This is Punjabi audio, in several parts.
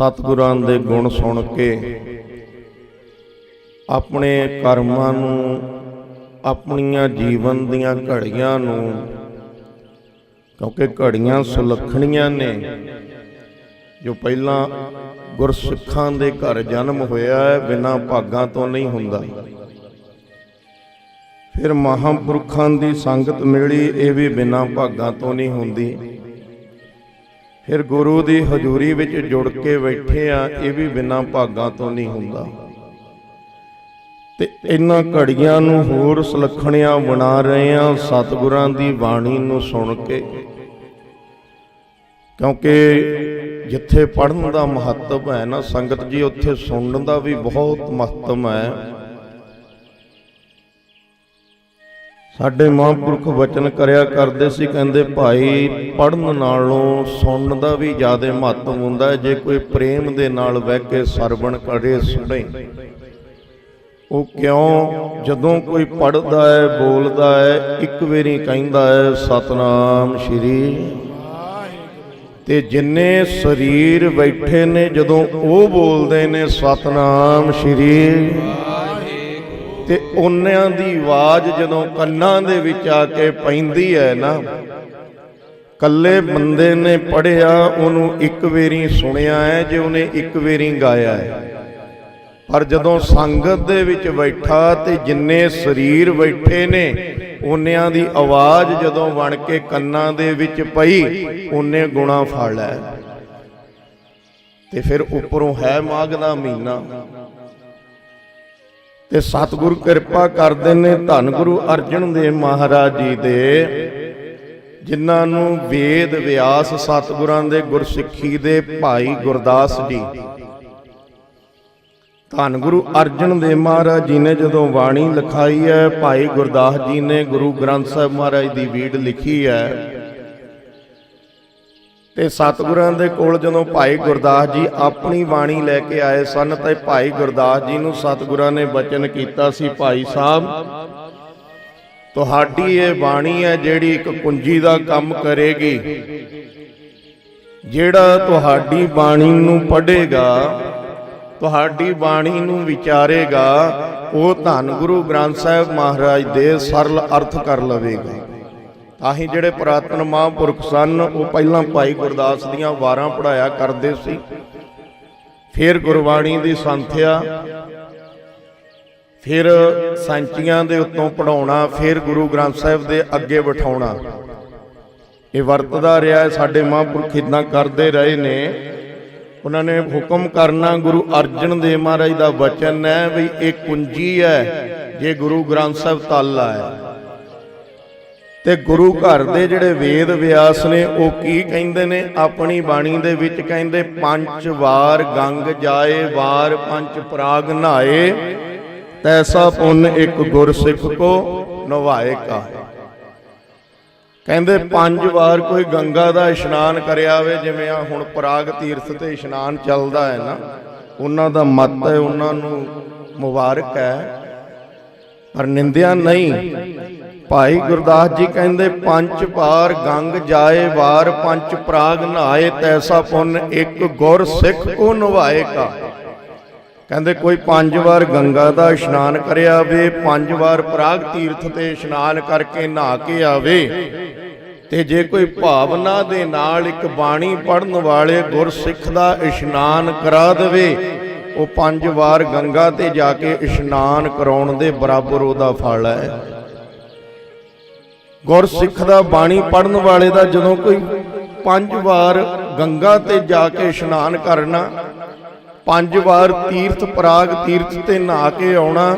ਸਤਿਗੁਰਾਂ ਦੇ ਗੁਣ ਸੁਣ ਕੇ ਆਪਣੇ ਕਰਮਾਂ ਨੂੰ, ਆਪਣੀਆਂ ਜੀਵਨ ਦੀਆਂ ਘੜੀਆਂ ਨੂੰ, ਕਿਉਂਕਿ ਘੜੀਆਂ ਸੁਲੱਖਣੀਆਂ ਨੇ, ਜੋ ਪਹਿਲਾਂ ਗੁਰਸਿੱਖਾਂ ਦੇ ਘਰ ਜਨਮ ਹੋਇਆ ਹੈ, ਬਿਨਾਂ ਭਾਗਾਂ ਤੋਂ ਨਹੀਂ ਹੁੰਦਾ। ਫਿਰ ਮਹਾਂਪੁਰਖਾਂ ਦੀ ਸੰਗਤ ਮਿਲੀ, ਇਹ ਵੀ ਬਿਨਾਂ ਭਾਗਾਂ ਤੋਂ ਨਹੀਂ ਹੁੰਦੀ। ਫਿਰ ਗੁਰੂ ਦੀ ਹਜ਼ੂਰੀ ਵਿੱਚ ਜੁੜ ਕੇ ਬੈਠੇ ਆ, ਇਹ ਵੀ ਬਿਨਾਂ ਭਾਗਾਂ ਤੋਂ ਨਹੀਂ ਹੁੰਦਾ। ਤੇ ਇਹਨਾਂ ਘੜੀਆਂ ਨੂੰ ਹੋਰ ਸੁਲੱਖਣਿਆਂ ਬਣਾ ਰਹੇ ਆ ਸਤਿਗੁਰਾਂ ਦੀ ਬਾਣੀ ਨੂੰ ਸੁਣ ਕੇ। ਕਿਉਂਕਿ ਜਿੱਥੇ ਪੜਨ ਦਾ ਮਹੱਤਵ ਹੈ ਨਾ, ਸੰਗਤ ਜੀ, ਉੱਥੇ ਸੁਣਨ ਦਾ ਵੀ ਬਹੁਤ ਮਹੱਤਵ ਹੈ। ਸਾਡੇ ਮਹਾਂਪੁਰਖ ਵਚਨ ਕਰਿਆ ਕਰਦੇ ਸੀ, ਕਹਿੰਦੇ ਭਾਈ ਪੜਨ ਨਾਲੋਂ ਸੁਣਨ ਦਾ ਵੀ ਜ਼ਿਆਦਾ ਮਹੱਤਵ ਹੁੰਦਾ ਜੇ ਕੋਈ ਪ੍ਰੇਮ ਦੇ ਨਾਲ ਬਹਿ ਕੇ ਸਰਵਣ ਕਰੇ ਸੁਣੇ। ਉਹ ਕਿਉਂ? ਜਦੋਂ ਕੋਈ ਪੜਦਾ ਹੈ, ਬੋਲਦਾ ਹੈ, ਇੱਕ ਵਾਰੀ ਕਹਿੰਦਾ ਹੈ, ਸਤਨਾਮ ਸ਼੍ਰੀ। ਤੇ ਜਿੰਨੇ ਸਰੀਰ ਬੈਠੇ ਨੇ, ਜਦੋਂ ਉਹ ਬੋਲਦੇ ਨੇ, ਸਤਨਾਮ ਸ਼੍ਰੀ। ਤੇ ਉਹਨਾਂ ਦੀ ਆਵਾਜ਼ ਜਦੋਂ ਕੰਨਾਂ ਦੇ ਵਿੱਚ ਆ ਕੇ ਪੈਂਦੀ ਹੈ ਨਾ, ਕੱਲੇ ਬੰਦੇ ਨੇ ਪੜਿਆ ਉਹਨੂੰ ਇੱਕ ਵਾਰੀ ਸੁਣਿਆ ਹੈ, ਜੇ ਉਹਨੇ ਇੱਕ ਵਾਰੀ ਗਾਇਆ ਹੈ। ਪਰ ਜਦੋਂ ਸੰਗਤ ਦੇ ਵਿੱਚ ਬੈਠਾ ਤੇ ਜਿੰਨੇ ਸਰੀਰ ਬੈਠੇ ਨੇ ਉਹਨਿਆਂ ਦੀ ਆਵਾਜ਼ ਜਦੋਂ ਬਣ ਕੇ ਕੰਨਾਂ ਦੇ ਵਿੱਚ ਪਈ ਉਹਨੇ ਗੁਣਾ ਫੜ ਲੈ ਤੇ ਫਿਰ ਉੱਪਰੋਂ ਹੈ ਮਾਘ ਦਾ ਮਹੀਨਾ। ਤੇ ਸਤਿਗੁਰੂ ਕਿਰਪਾ ਕਰਦੇ ਨੇ ਧੰਨ ਗੁਰੂ ਅਰਜਨ ਦੇਵ ਮਹਾਰਾਜ ਜੀ ਦੇ, ਜਿਨ੍ਹਾਂ ਨੂੰ ਵੇਦ ਵਿਆਸ ਸਤਿਗੁਰਾਂ ਦੇ ਗੁਰਸਿੱਖੀ ਦੇ ਭਾਈ ਗੁਰਦਾਸ ਜੀ। ਧੰਨ ਗੁਰੂ ਅਰਜਨ ਦੇਵ ਮਹਾਰਾਜ ਜੀ ਨੇ ਜਦੋਂ ਬਾਣੀ ਲਿਖਾਈ ਹੈ, ਭਾਈ ਗੁਰਦਾਸ ਜੀ ਨੇ ਗੁਰੂ ਗ੍ਰੰਥ ਸਾਹਿਬ ਮਹਾਰਾਜ ਦੀ ਵੀਡ ਲਿਖੀ ਹੈ। ਤੇ ਸਤਿਗੁਰਾਂ ਦੇ ਕੋਲ ਜਦੋਂ ਭਾਈ ਗੁਰਦਾਸ ਜੀ ਆਪਣੀ ਬਾਣੀ ਲੈ ਕੇ ਆਏ ਸਨ, ਤੇ ਭਾਈ ਗੁਰਦਾਸ ਜੀ ਨੂੰ ਸਤਿਗੁਰਾਂ ਨੇ ਬਚਨ ਕੀਤਾ ਸੀ, ਭਾਈ ਸਾਹਿਬ, ਤੁਹਾਡੀ ਇਹ ਬਾਣੀ ਹੈ ਜਿਹੜੀ ਇੱਕ ਕੁੰਜੀ ਦਾ ਕੰਮ ਕਰੇਗੀ। ਜਿਹੜਾ ਤੁਹਾਡੀ ਬਾਣੀ ਨੂੰ ਪੜ੍ਹੇਗਾ, ਤੁਹਾਡੀ ਬਾਣੀ ਨੂੰ ਵਿਚਾਰੇਗਾ, ਉਹ ਧੰਨ ਗੁਰੂ ਗ੍ਰੰਥ ਸਾਹਿਬ ਮਹਾਰਾਜ ਦੇ ਸਰਲ ਅਰਥ ਕਰ ਲਵੇਗਾ। ਤਾਂ ਹੀ ਜਿਹੜੇ ਪੁਰਾਤਨ ਮਹਾਂਪੁਰਖ ਸਨ, ਉਹ ਪਹਿਲਾਂ ਭਾਈ ਗੁਰਦਾਸ ਦੀਆਂ ਵਾਰਾਂ ਪੜਾਇਆ ਕਰਦੇ ਸੀ। ਫਿਰ ਗੁਰਬਾਣੀ ਦੀ ਸੰਥਿਆ, ਫਿਰ ਸੰਚੀਆਂ ਦੇ ਉੱਤੋਂ ਪੜਾਉਣਾ ਫਿਰ ਗੁਰੂ ਗ੍ਰੰਥ ਸਾਹਿਬ ਦੇ ਅੱਗੇ ਬਿਠਾਉਣਾ। ਇਹ ਵਰਤਦਾ ਰਿਹਾ ਸਾਡੇ ਮਹਾਂਪੁਰਖ ਇਦਾਂ ਕਰਦੇ ਰਹੇ ਨੇ। ਉਹਨਾਂ ਨੇ ਹੁਕਮ ਕਰਨਾ, ਗੁਰੂ ਅਰਜਨ ਦੇਵ ਮਹਾਰਾਜ ਦਾ ਵਚਨ ਹੈ ਵੀ ਇਹ ਕੁੰਜੀ ਹੈ, ਜੇ ਗੁਰੂ ਗ੍ਰੰਥ ਸਾਹਿਬ ਤਾਲਾ ਹੈ ਤੇ ਗੁਰੂ ਘਰ ਦੇ ਜਿਹੜੇ ਵੇਦ ਵਿਆਸ ਨੇ, ਉਹ ਕੀ ਕਹਿੰਦੇ ਨੇ? ਆਪਣੀ ਬਾਣੀ ਦੇ ਵਿੱਚ ਕਹਿੰਦੇ, ਪੰਜ ਵਾਰ ਗੰਗ ਜਾਏ, ਵਾਰ ਪੰਜ ਪ੍ਰਾਗ ਨਹਾਏ, ਤੈਸਾ ਪੁੰਨ ਇੱਕ ਗੁਰਸਿੱਖ ਕੋ ਨਵਾਏ ਕਾ ਕਹਿੰਦੇ, ਪੰਜ ਵਾਰ ਕੋਈ ਗੰਗਾ ਦਾ ਇਸ਼ਨਾਨ ਕਰਿਆ ਹੋਵੇ, ਜਿਵੇਂ ਆ ਹੁਣ ਪ੍ਰਾਗ ਤੀਰਥ ਤੇ ਇਸ਼ਨਾਨ ਚੱਲਦਾ ਹੈ ਨਾ, ਉਹਨਾਂ ਦਾ ਮਤ ਹੈ, ਉਹਨਾਂ ਨੂੰ ਮੁਬਾਰਕ ਹੈ, ਪਰ ਨਿੰਦਿਆ ਨਹੀਂ। ਭਾਈ ਗੁਰਦਾਸ ਜੀ ਕਹਿੰਦੇ, ਪੰਜ ਪਾਰ ਗੰਗ ਜਾਏ, ਵਾਰ ਪੰਜ ਪ੍ਰਾਗ ਨਹਾਏ, ਤੈਸਾ ਪੁੰਨ ਇੱਕ ਗੁਰ ਸਿੱਖ ਕੋ ਨਵਾਏ ਕਾ। ਕਹਿੰਦੇ, ਕੋਈ ਪੰਜ ਵਾਰ ਗੰਗਾ ਦਾ ਇਸ਼ਨਾਨ ਕਰਿਆ ਵੇ, ਪੰਜ ਵਾਰ ਪ੍ਰਾਗ ਤੀਰਥ ਤੇ ਇਸ਼ਨਾਨ ਕਰਕੇ ਨਹਾ ਕੇ ਆਵੇ। ਤੇ ਜੇ ਕੋਈ ਭਾਵਨਾ ਦੇ ਨਾਲ ਇੱਕ ਬਾਣੀ ਪੜਨ ਵਾਲੇ ਗੁਰਸਿੱਖ ਦਾ ਇਸ਼ਨਾਨ ਕਰਾ ਦੇਵੇ, ਉਹ ਪੰਜ ਵਾਰ ਗੰਗਾ ਤੇ ਜਾ ਕੇ ਇਸ਼ਨਾਨ ਕਰਾਉਣ ਦੇ ਬਰਾਬਰ ਉਹਦਾ ਫਲ ਹੈ। ਗੁਰਸਿੱਖ ਦਾ ਬਾਣੀ ਪੜਨ ਵਾਲੇ ਦਾ ਜਦੋਂ ਕੋਈ ਪੰਜ ਵਾਰ ਗੰਗਾ ਤੇ ਜਾ ਕੇ ਇਸ਼ਨਾਨ ਕਰਨਾ, ਪੰਜ ਵਾਰ ਤੀਰਥ ਪ੍ਰਾਗ ਤੀਰਥ ਤੇ ਨਹਾ ਕੇ ਆਉਣਾ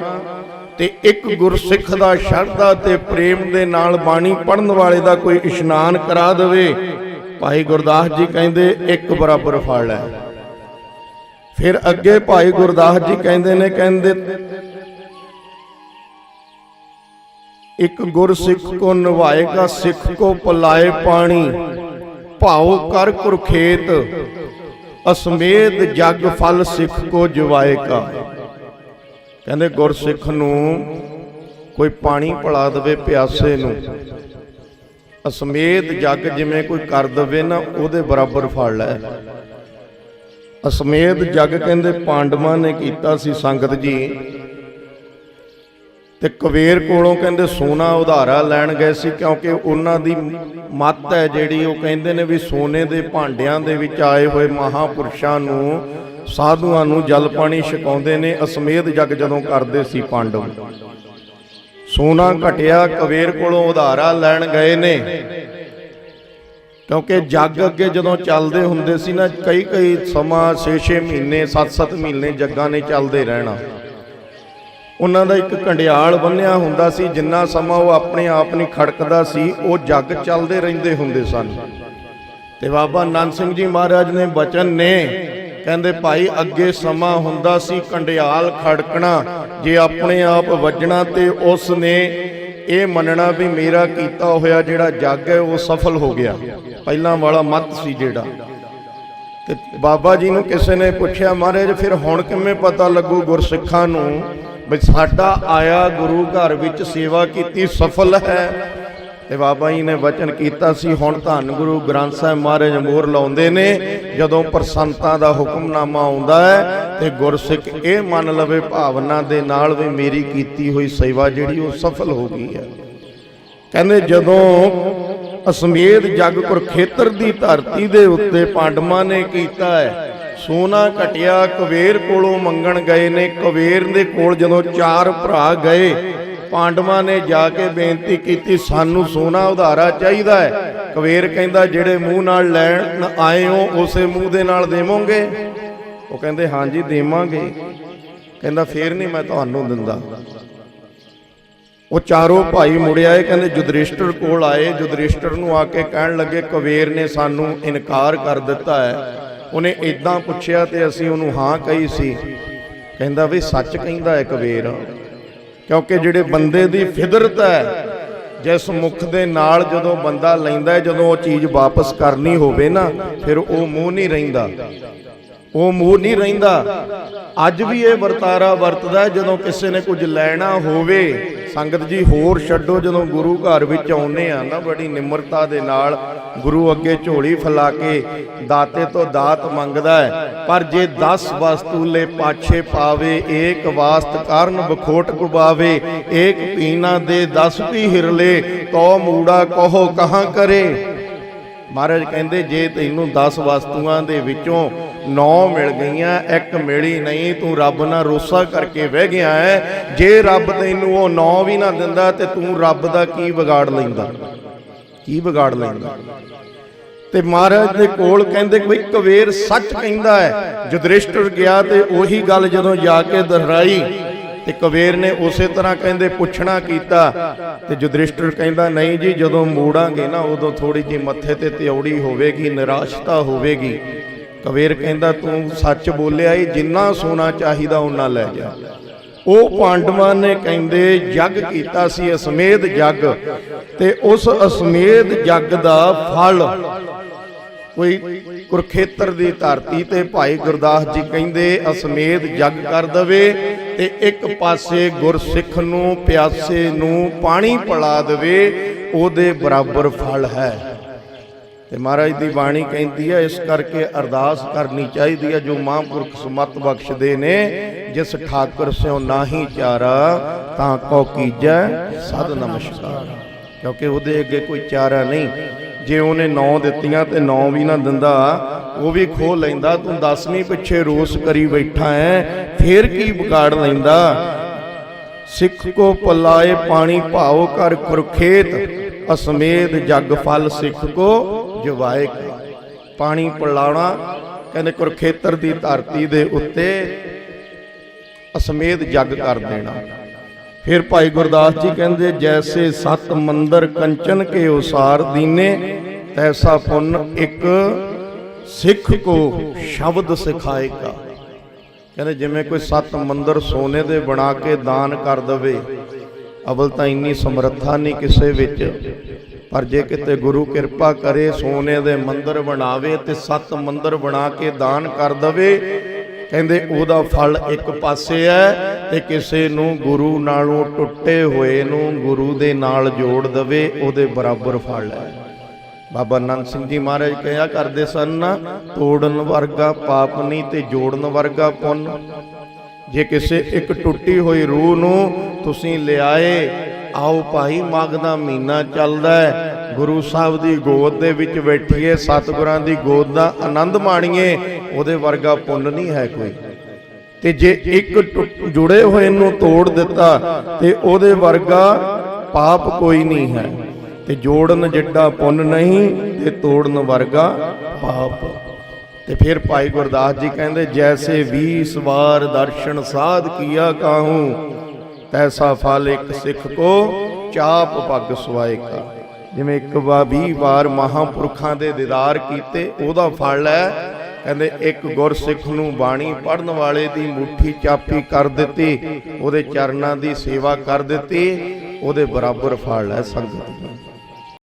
ਤੇ ਇੱਕ ਗੁਰਸਿੱਖ ਦਾ ਸ਼ਰਧਾ ਤੇ ਪ੍ਰੇਮ ਦੇ ਨਾਲ ਬਾਣੀ ਪੜਨ ਵਾਲੇ ਦਾ ਕੋਈ ਇਸ਼ਨਾਨ ਕਰਾ ਦੇਵੇ, ਭਾਈ ਗੁਰਦਾਸ ਜੀ ਕਹਿੰਦੇ ਇੱਕ ਬਰਾਬਰ ਫਲ ਹੈ। ਫਿਰ ਅੱਗੇ ਭਾਈ ਗੁਰਦਾਸ ਜੀ ਕਹਿੰਦੇ ਨੇ, ਕਹਿੰਦੇ ਇੱਕ ਗੁਰਸਿੱਖ ਕੋ ਨਵਾਏਗਾ ਸਿੱਖ ਕੋ ਪਲਾਏ ਪਾਣੀ। ਭਾਉ ਕਰ ਕੁਰਖੇਤ ਅਸਮੇਤ ਜਗ ਫਲ ਸਿੱਖ ਕੋ ਜਵਾਏਗਾ। ਕਹਿੰਦੇ ਗੁਰਸਿੱਖ ਨੂੰ ਕੋਈ ਪਾਣੀ ਪਿਲਾ ਦੇਵੇ ਪਿਆਸੇ ਨੂੰ। ਅਸਮੇਤ ਜਗ ਜਿਵੇਂ ਕੋਈ ਕਰ ਦਵੇ ਨਾ, ਉਹਦੇ ਬਰਾਬਰ ਫਲ ਲੈ ਅਸਮੇਧ ਜਗ ਕਹਿੰਦੇ ਪਾਂਡਵਾਂ ਨੇ ਕੀਤਾ ਸੀ, ਸੰਗਤ ਜੀ। ਤੇ ਕਵੇਰ ਕੋਲੋਂ ਕਹਿੰਦੇ ਸੋਨਾ ਉਧਾਰਾ ਲੈਣ ਗਏ ਸੀ ਕਿਉਂਕਿ ਉਹਨਾਂ ਦੀ ਮੱਤ ਹੈ ਜਿਹੜੀ ਉਹ ਕਹਿੰਦੇ ਨੇ ਵੀ ਸੋਨੇ ਦੇ ਭਾਂਡਿਆਂ ਦੇ ਵਿੱਚ ਆਏ ਹੋਏ ਮਹਾਪੁਰਸ਼ਾਂ ਨੂੰ, ਸਾਧੂਆਂ ਨੂੰ ਜਲ ਪਾਣੀ ਛਕਾਉਂਦੇ ਨੇ, ਅਸਮੇਧ ਜਗ ਜਦੋਂ ਕਰਦੇ ਸੀ ਪਾਂਡਵ। ਸੋਨਾ ਘਟਿਆ ਕਵੇਰ ਕੋਲੋਂ ਉਧਾਰਾ ਲੈਣ ਗਏ ਨੇ। ਕਿਉਂਕਿ ਜੱਗ ਅੱਗੇ ਜਦੋਂ ਚੱਲਦੇ ਹੁੰਦੇ ਸੀ ਨਾ ਕਈ ਕਈ ਸਮਾਂ 6-6 ਮਹੀਨੇ 7-7 ਮਹੀਨੇ ਜੱਗਾਂ ਨੇ ਚੱਲਦੇ ਰਹਿਣਾ। ਉਹਨਾਂ ਦਾ ਇੱਕ ਕੰਡਿਆਲ ਬੰਨਿਆ ਹੁੰਦਾ ਸੀ, ਜਿੰਨਾ ਸਮਾਂ ਉਹ ਆਪਣੇ ਆਪ ਨਹੀਂ ਖੜਕਦਾ ਸੀ, ਉਹ ਜੱਗ ਚੱਲਦੇ ਰਹਿੰਦੇ ਹੁੰਦੇ ਸਨ। ਤੇ ਬਾਬਾ ਨੰਦ ਸਿੰਘ ਜੀ ਮਹਾਰਾਜ ਨੇ ਬਚਨ ਨੇ ਕਹਿੰਦੇ, ਭਾਈ, ਅੱਗੇ ਸਮਾਂ ਹੁੰਦਾ ਸੀ ਕੰਡਿਆਲ ਖੜਕਣਾ, ਜੇ ਆਪਣੇ ਆਪ ਵੱਜਣਾ ਤੇ ਉਸ ਨੇ ਇਹ ਮੰਨਣਾ ਵੀ ਮੇਰਾ ਕੀਤਾ ਹੋਇਆ ਜਿਹੜਾ ਜੱਗ ਹੈ, ਉਹ ਸਫਲ ਹੋ ਗਿਆ। ਪਹਿਲਾਂ ਵਾਲਾ ਮਤ ਸੀ ਜਿਹੜਾ। ਤੇ ਬਾਬਾ ਜੀ ਨੂੰ ਕਿਸੇ ਨੇ ਪੁੱਛਿਆ, ਮਹਾਰਾਜ, ਫਿਰ ਹੁਣ ਕਿਵੇਂ ਪਤਾ ਲੱਗੂ ਗੁਰਸਿੱਖਾਂ ਨੂੰ ਵੀ ਸਾਡਾ ਆਇਆ ਗੁਰੂ ਘਰ ਵਿੱਚ ਸੇਵਾ ਕੀਤੀ, ਸਫਲ ਹੈ। ਤੇ ਬਾਬਾ ਜੀ ਨੇ ਵਚਨ ਕੀਤਾ ਸੀ, ਹੁਣ ਧੰਨ ਗੁਰੂ ਗ੍ਰੰਥ ਸਾਹਿਬ ਮਹਾਰਾਜ ਮੋਹਰ ਲਾਉਂਦੇ ਨੇ, ਜਦੋਂ ਪ੍ਰਸੰਤਾਂ ਦਾ ਹੁਕਮਨਾਮਾ ਆਉਂਦਾ ਹੈ, ਤੇ ਗੁਰਸਿੱਖ ਇਹ ਮੰਨ ਲਵੇ ਭਾਵਨਾ ਦੇ ਨਾਲ ਵੀ ਮੇਰੀ ਕੀਤੀ ਹੋਈ ਸੇਵਾ ਜਿਹੜੀ ਉਹ ਸਫਲ ਹੋ ਗਈ ਹੈ। ਕਹਿੰਦੇ, ਜਦੋਂ ਅਸਮੇਧ ਜਗਪੁਰ ਖੇਤਰ ਦੀ ਧਰਤੀ ਦੇ ਉੱਤੇ ਪਾਂਡਵਾਂ ਨੇ ਕੀਤਾ ਹੈ ਸੋਨਾ ਘਟਿਆ ਕਵੇਰ ਕੋਲੋਂ ਮੰਗਣ ਗਏ ਨੇ। ਕਵੇਰ ਦੇ ਕੋਲ ਜਦੋਂ ਚਾਰ ਭਰਾ ਗਏ, ਪਾਂਡਵਾਂ ਨੇ ਜਾ ਕੇ ਬੇਨਤੀ ਕੀਤੀ, ਸਾਨੂੰ ਸੋਨਾ ਉਧਾਰਾ ਚਾਹੀਦਾ ਹੈ। ਕਵੇਰ ਕਹਿੰਦਾ, ਜਿਹੜੇ ਮੂੰਹ ਨਾਲ ਲੈਣ ਆਏ ਹੋ, ਉਸੇ ਮੂੰਹ ਦੇ ਨਾਲ ਦੇਵੋਗੇ। ਉਹ ਕਹਿੰਦੇ, ਹਾਂਜੀ, ਦੇਵਾਂਗੇ। ਕਹਿੰਦਾ, ਫੇਰ ਨਹੀਂ ਮੈਂ ਤੁਹਾਨੂੰ ਦਿੰਦਾ। ਉਹ ਚਾਰੋਂ ਭਾਈ ਮੁੜ ਆਏ, ਕਹਿੰਦੇ ਜੁਧਰਿਸ਼ਟਰ ਕੋਲ ਆਏ। ਜੁਧਰਿਸ਼ਟਰ ਨੂੰ ਆ ਕੇ ਕਹਿਣ ਲੱਗੇ ਕਵੇਰ ਨੇ ਸਾਨੂੰ ਇਨਕਾਰ ਕਰ ਦਿੱਤਾ ਹੈ। ਉਹਨੇ ਇਦਾਂ ਪੁੱਛਿਆ ਤੇ ਅਸੀਂ ਉਹਨੂੰ ਹਾਂ ਕਹੀ ਸੀ। ਕਹਿੰਦਾ ਵੀ ਸੱਚ ਕਹਿੰਦਾ ਹੈ ਕਵੇਰ ਕਿਉਂਕਿ ਜਿਹੜੇ ਬੰਦੇ ਦੀ ਫਿਦਰਤ ਹੈ, ਜਿਸ ਮੁਖ ਦੇ ਨਾਲ ਜਦੋਂ ਬੰਦਾ ਲੈਂਦਾ ਜਦੋਂ ਉਹ ਚੀਜ਼ ਵਾਪਸ ਕਰਨੀ ਹੋਵੇ ਨਾ, ਫਿਰ ਉਹ ਮੂੰਹ ਨਹੀਂ ਰਹਿੰਦਾ। ਉਹ ਮੂੰਹ ਨਹੀਂ ਰਹਿੰਦਾ। ਅੱਜ ਵੀ ਇਹ ਵਰਤਾਰਾ ਵਰਤਦਾ ਜਦੋਂ ਕਿਸੇ ਨੇ ਕੁਝ ਲੈਣਾ ਹੋਵੇ। ਸੰਗਤ ਜੀ, ਹੋਰ ਛੱਡੋ, ਜਦੋਂ ਗੁਰੂ ਘਰ ਵਿੱਚ ਆਉਨੇ ਆ ਨਾ, ਬੜੀ ਨਿਮਰਤਾ ਦੇ ਨਾਲ ਗੁਰੂ ਅੱਗੇ ਝੋਲੀ ਫੈਲਾ ਕੇ ਦਾਤੇ ਤੋਂ ਦਾਤ ਮੰਗਦਾ ਹੈ। ਪਰ ਜੇ 10 ਵਸਤੂ ਲੈ ਪਾਛੇ ਪਾਵੇ, ਏਕ ਵਾਸਤ ਕਾਰਨ ਬਖੋਟ ਕੁਬਾਵੇ ਏਕ ਪੀਨਾ ਦੇ 10 ਵੀ ਹਿਰਲੇ ਤੋ ਮੂੜਾ ਕਹੋ ਕਹਾਂ ਕਰੇ। ਮਹਾਰਾਜ ਕਹਿੰਦੇ, ਜੇ ਤੈਨੂੰ 10 ਵਸਤੂਆਂ ਦੇ ਵਿੱਚੋਂ ਨੌ ਮਿਲ ਗਈਆਂ, ਇੱਕ ਮਿਲੀ ਨਹੀਂ, ਤੂੰ ਰੱਬ ਨਾਲ ਰੋਸਾ ਕਰਕੇ ਬਹਿ ਗਿਆ ਹੈ ਜੇ ਰੱਬ ਤੈਨੂੰ ਉਹ ਨੌ ਵੀ ਨਾ ਦਿੰਦਾ ਤੇ ਤੂੰ ਰੱਬ ਦਾ ਕੀ ਵਿਗਾੜ ਲੈਂਦਾ? ਕੀ ਵਿਗਾੜ ਲੈਂਦਾ? ਤੇ ਮਹਾਰਾਜ ਦੇ ਕੋਲ ਕਹਿੰਦੇ ਕੋਈ ਕਵੇਰ ਸੱਚ ਕਹਿੰਦਾ ਹੈ ਜੁਧਰਿਸ਼ਟਰ ਗਿਆ ਤੇ ਉਹੀ ਗੱਲ ਜਦੋਂ ਜਾ ਕੇ ਦੁਹਰਾਈ ਤੇ ਕਵੇਰ ਨੇ ਉਸੇ ਤਰ੍ਹਾਂ ਕਹਿੰਦੇ ਪੁੱਛਣਾ ਕੀਤਾ ਤੇ ਜੁਧਰਿਸ਼ਟਰ ਕਹਿੰਦਾ, ਨਹੀਂ ਜੀ, ਜਦੋਂ ਮੋੜਾਂਗੇ ਨਾ, ਉਦੋਂ ਥੋੜੀ ਜੀ ਮੱਥੇ ਤੇ ਤਿਉੜੀ ਹੋਵੇਗੀ, ਨਿਰਾਸ਼ਤਾ ਹੋਵੇਗੀ। ਕਵੇਰ ਕਹਿੰਦਾ, ਤੂੰ ਸੱਚ ਬੋਲਿਆ ਈ, ਜਿੰਨਾ ਸੋਨਾ ਚਾਹੀਦਾ ਉਹਨਾਂ ਲੈ ਜਾ। ਉਹ ਪਾਂਡਵਾਂ ਨੇ ਕਹਿੰਦੇ, ਜੱਗ ਕੀਤਾ ਸੀ ਅਸਮੇਧ ਜੱਗ ਤੇ ਉਸ ਅਸਮੇਧ ਜੱਗ ਦਾ ਫਲ ਕੋਈ ਕੁਰਖੇਤਰ ਦੀ ਧਰਤੀ ਤੇ ਭਾਈ ਗੁਰਦਾਸ ਜੀ ਕਹਿੰਦੇ, ਅਸਮੇਧ ਜੱਗ ਕਰ ਦਵੇ ਤੇ ਇੱਕ ਪਾਸੇ ਗੁਰਸਿੱਖ ਨੂੰ, ਪਿਆਸੇ ਨੂੰ ਪਾਣੀ ਪਿਲਾ ਦੇਵੇ, ਉਹਦੇ ਬਰਾਬਰ ਫਲ ਹੈ। ਤੇ ਮਹਾਰਾਜ ਦੀ ਬਾਣੀ ਕਹਿੰਦੀ ਹੈ, ਇਸ ਕਰਕੇ ਅਰਦਾਸ ਕਰਨੀ ਚਾਹੀਦੀ ਹੈ, ਜੋ ਮਹਾਂਪੁਰਖ ਸਮਤ ਬਖਸ਼ਦੇ ਨੇ, ਜਿਸ ਠਾਕੁਰ ਸਿਓ ਨਾਹੀ ਚਾਰਾ, ਤਾਂ ਕੋ ਕੀਜੈ ਸਦ ਨਮਸਕਾਰ। ਕਿਉਂਕਿ ਉਹਦੇ ਅੱਗੇ ਕੋਈ ਚਾਰਾ ਨਹੀਂ। ਜੇ ਉਹਨੇ ਨੌ ਦਿੱਤੀਆਂ ਤੇ ਨੌ ਵੀ ਨਾ ਦਿੰਦਾ, ਉਹ ਵੀ ਖੋ ਲੈਂਦਾ, ਤੂੰ ਦਸਵੀਂ ਪਿੱਛੇ ਰੋਸ ਕਰੀ ਬੈਠਾ ਹੈ, ਫੇਰ ਕੀ ਵਿਗਾੜ ਲੈਂਦਾ? ਸਿੱਖ ਕੋ ਪਲਾਏ ਪਾਣੀ ਭਾਉ ਕਰ ਕੁਰਖੇਤ ਅਸਮੇਧ ਜਗ ਫਲ ਸਿੱਖ ਕੋ ਜਵਾਏ। ਪਾਣੀ ਪਿਲਾਉਣਾ, ਕਹਿੰਦੇ ਕੁਰਖੇਤਰ ਦੀ ਧਰਤੀ ਦੇ ਉੱਤੇ ਅਸਮੇਧ ਜੱਗ ਕਰ ਦੇਣਾ। ਫਿਰ ਭਾਈ ਗੁਰਦਾਸ ਜੀ ਕਹਿੰਦੇ, ਜੈਸੇ ਸਤ ਮੰਦਰ ਕੰਚਨ ਕੇ ਉਸਾਰ ਦੀਨੇ, ਤੈਸਾ ਪੁੰਨ ਇੱਕ ਸਿੱਖ ਕੋ ਸ਼ਬਦ ਸਿਖਾਏਗਾ। ਕਹਿੰਦੇ, ਜਿਵੇਂ ਕੋਈ ਸੱਤ ਮੰਦਰ ਸੋਨੇ ਦੇ ਬਣਾ ਕੇ ਦਾਨ ਕਰ ਦਵੇ, ਅਵਲ ਤਾਂ ਇੰਨੀ ਸਮਰੱਥਾ ਨਹੀਂ ਕਿਸੇ ਵਿੱਚ। ਪਰ ਜੇ ਕਿਤੇ ਗੁਰੂ ਕਿਰਪਾ ਕਰੇ, ਸੋਨੇ ਦੇ ਮੰਦਰ ਬਣਾਵੇ ਤੇ ਸੱਤ ਮੰਦਰ ਬਣਾ ਕੇ ਦਾਨ ਕਰ ਦਵੇ, ਕਹਿੰਦੇ ਉਹਦਾ ਫਲ ਇੱਕ ਪਾਸੇ ਹੈ ਤੇ ਕਿਸੇ ਨੂੰ ਗੁਰੂ ਨਾਲੋਂ ਟੁੱਟੇ ਹੋਏ ਨੂੰ ਗੁਰੂ ਦੇ ਨਾਲ ਜੋੜ ਦਵੇ, ਉਹਦੇ ਬਰਾਬਰ ਫਲ ਹੈ। ਬਾਬਾ ਨੰਦ ਸਿੰਘ ਜੀ ਮਹਾਰਾਜ ਕਹਿਆ ਕਰਦੇ ਸਨ, ਤੋੜਨ ਵਰਗਾ ਪਾਪ ਨਹੀਂ ਤੇ ਜੋੜਨ ਵਰਗਾ ਪੁੰਨ। ਜੇ ਕਿਸੇ ਇੱਕ ਟੁੱਟੀ ਹੋਈ ਰੂਹ ਨੂੰ ਤੁਸੀਂ ਲਿਆਏ ਆਓ ਭਾਈ ਮਗ ਦਾ ਮਹੀਨਾ ਚੱਲਦਾ ਹੈ। ਗੁਰੂ ਸਾਹਿਬ ਦੀ ਗੋਦ ਦੇ ਵਿੱਚ ਬੈਠੀਏ, ਸਤਿਗੁਰਾਂ ਦੀ ਗੋਦ ਦਾ ਆਨੰਦ ਮਾਣੀਏ, ਉਹਦੇ ਵਰਗਾ ਪੁੰਨ ਨਹੀਂ ਹੈ ਕੋਈ। ਤੇ ਜੇ ਇੱਕ ਜੁੜੇ ਹੋਏ ਨੂੰ ਤੋੜ ਦਿੱਤਾ, ਤੇ ਉਹਦੇ ਵਰਗਾ ਪਾਪ ਕੋਈ ਨਹੀਂ ਹੈ। ਤੇ ਜੋੜਨ ਜਿੱਡਾ ਪੁੰਨ ਨਹੀਂ, ਤੇ ਤੋੜਨ ਵਰਗਾ ਪਾਪ। ਤੇ ਫਿਰ ਭਾਈ ਗੁਰਦਾਸ ਜੀ ਕਹਿੰਦੇ, ਜੈਸੇ 20 ਵਾਰ ਦਰਸ਼ਨ ਸਾਧ ਕੀਆ ਕਾਹੂ? ਤੈਸਾ ਫਲ ਇੱਕ ਸਿੱਖ ਕੋ, ਚਾਪ ਪੱਗ ਸਵਾਏ ਕਾ। ਜਿਵੇਂ ਇੱਕ ਵਾਰ 20 ਵਾਰ ਮਹਾਪੁਰਖਾਂ ਦੇ ਦੀਦਾਰ ਕੀਤੇ, ਉਹਦਾ ਫਲ ਹੈ। ਕਹਿੰਦੇ ਇੱਕ ਗੁਰਸਿੱਖ ਨੂੰ ਬਾਣੀ ਪੜਨ ਵਾਲੇ ਦੀ ਮੁੱਠੀ ਚਾਪੀ ਕਰ ਦਿੱਤੀ, ਉਹਦੇ ਚਰਨਾਂ ਦੀ ਸੇਵਾ ਕਰ ਦਿੱਤੀ, ਉਹਦੇ ਬਰਾਬਰ ਫਲ ਹੈ ਸੰਗਤ